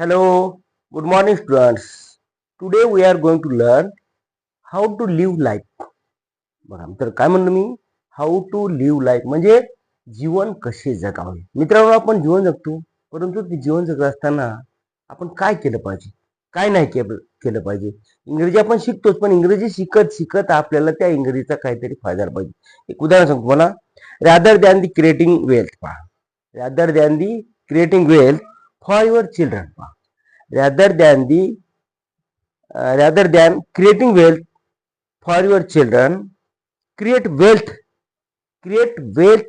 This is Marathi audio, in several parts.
Hello, good morning, students. Today we are going to learn how to live life. बघा तर काय म्हणलं मी? हाऊ टू लिव्ह लाईफ म्हणजे जीवन कसे जगावे. मित्रांनो आपण जीवन जगतो परंतु ते जीवन जगत असताना आपण काय केलं पाहिजे? काय नाही केलं केलं पाहिजे? इंग्रजी आपण शिकतोच पण इंग्रजी शिकत शिकत आपल्याला त्या इंग्रजीचा काहीतरी फायदा पाहिजे. एक उदाहरण सांगतो मला rather than the creating wealth पहा. Rather than the creating wealth for your children पहा rather than the rather than creating wealth for your children create wealth create wealth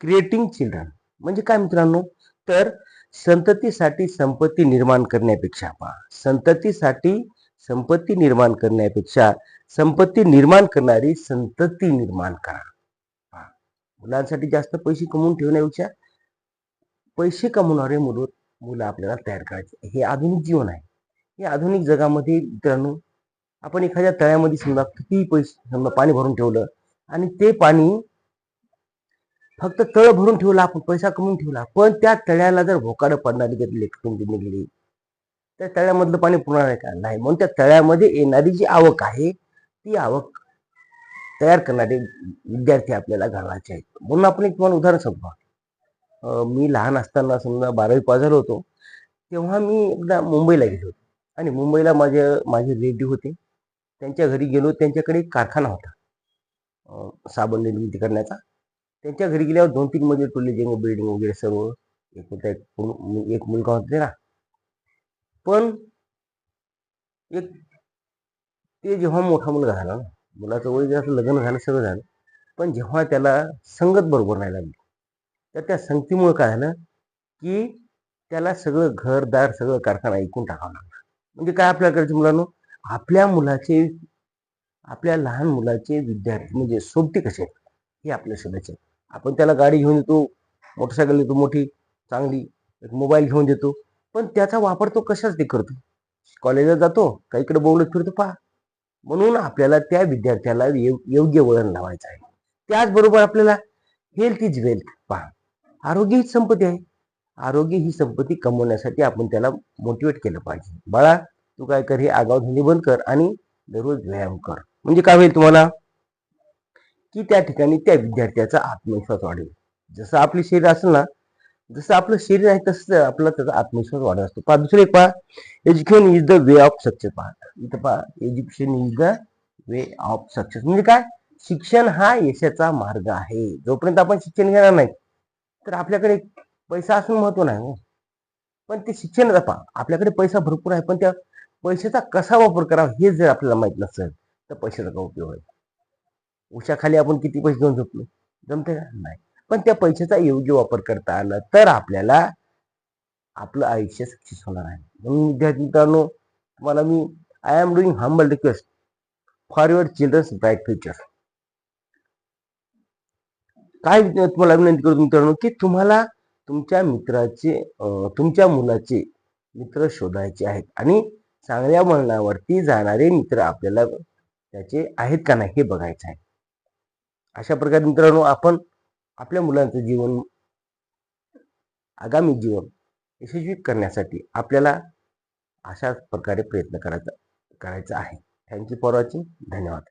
creating children म्हणजे काय मित्रांनो? तर संततीसाठी संपत्ती निर्माण करण्यापेक्षा पहा. संततीसाठी संपत्ती निर्माण करण्यापेक्षा संपत्ती निर्माण करणारी संतती निर्माण करा. पहा, मुलांसाठी जास्त पैसे कमवून ठेवण्यापेक्षा पैसे कमवणारे मुलं मुलं आपल्याला तयार करायचे. हे आधुनिक जीवन आहे. हे आधुनिक जगामध्ये मित्रांनो आपण एखाद्या तळ्यामध्ये समजा किती पैसे समजा पाणी भरून ठेवलं आणि ते पाणी फक्त तळ भरून ठेवलं आपण पैसा कमवून ठेवला पण त्या तळ्याला जर भोकाडं पडणारी जर लेखून निघली त्या तळ्यामधलं पाणी पुरणार आहे का? नाही. म्हणून त्या तळ्यामध्ये येणारी जी आवक आहे ती आवक तयार करणारे विद्यार्थी आपल्याला घालायचे आहेत. म्हणून आपण एक तुम्हाला उदाहरण सांगतो. मी लहान असताना समजा बारावी पास झालो होतो तेव्हा मी एकदा मुंबईला गेलो होतो. आणि मुंबईला माझे माझे रिलेटिव्ह होते. त्यांच्या घरी गेलो त्यांच्याकडे एक कारखाना होता. साबण निर्मिती करण्याचा. त्यांच्या घरी गेल्यावर दोन तीन मजले टोले जेंग बिल्डिंग वगैरे सर्व एक होता एक एक मुलगा होता ना पण एक ते जेव्हा मोठा मुलगा झाला ना मुलाचं वय असं लग्न झालं सगळं झालं. पण जेव्हा त्याला संगत बरोबर नाही लागली तर त्या संगतीमुळे काय झालं की त्याला सगळं घरदार सगळं कारखाना ऐकून टाकावं लागलं. म्हणजे काय आपल्या करायचं मुलांनो? आपल्या मुलाचे आपल्या लहान मुलाचे विद्यार्थी म्हणजे सोबती कसे आहेत? हे आपल्या शोधायचे आपण त्याला गाडी घेऊन देतो मोटरसायकल देतो मोठी चांगली एक मोबाईल घेऊन देतो. पण त्याचा वापर तो कशाच ते करतो? कॉलेजला जातो का इकडे बोलत फिरतो पहा. म्हणून आपल्याला त्या विद्यार्थ्याला योग्य वळण लावायचं आहे. त्याचबरोबर आपल्याला हेल्थ इज वेल्थ पहा. आरोग्य ही संपत्ती आहे. आरोग्य ही संपत्ती कमवण्यासाठी आपण त्याला मोटिवेट केलं पाहिजे. बाळा तू काय कर हे आगाव धंदे बंद कर आणि दररोज व्यायाम कर. म्हणजे काय होईल तुम्हाला? की त्या ठिकाणी त्या विद्यार्थ्याचा आत्मविश्वास वाढेल. जसं आपले शरीर असेल ना जसं आपलं शरीर आहे तसं आपला त्याचा आत्मविश्वास वाढत असतो. पहा दुसरे पहा. Education is the way of success पहा. इथं पहा education is the way of success म्हणजे काय? शिक्षण हा यशाचा मार्ग आहे. जोपर्यंत आपण शिक्षण घेणार नाही तर आपल्याकडे पैसा असून महत्त्व नाही हो. पण ते शिक्षण पहा. आपल्याकडे पैसा भरपूर आहे पण त्या पैशाचा कसा वापर करावा हे जर आपल्याला माहीत नसेल तर पैशाचा काय उपयोग आहे? उशाखाली आपण किती पैसे घेऊन झोपलो? जमते का? नाही. पण त्या पैशाचा योग्य वापर करता आला तर आपल्याला आपलं आयुष्य सक्सेस होणार आहे. म्हणून विद्यार्थी मित्रांनो तुम्हाला मी I am doing humble request for your childrens bright future काय तुम्हाला विनंती करतो मित्रांनो की तुम्हाला तुमच्या मित्राचे तुमच्या मुलाचे मित्र शोधायचे आहेत आणि चांगल्या वळणावरती जाणारे मित्र आपल्याला त्याचे आहेत का नाही हे बघायचं आहे. अशा प्रकारे मित्रांनो आपण आपल्या मुलांचं जीवन आगामी जीवन यशस्वी करण्यासाठी आपल्याला अशाच प्रकारे प्रयत्न करायचा करायचा आहे. थँक्यू फॉर वॉचिंग धन्यवाद.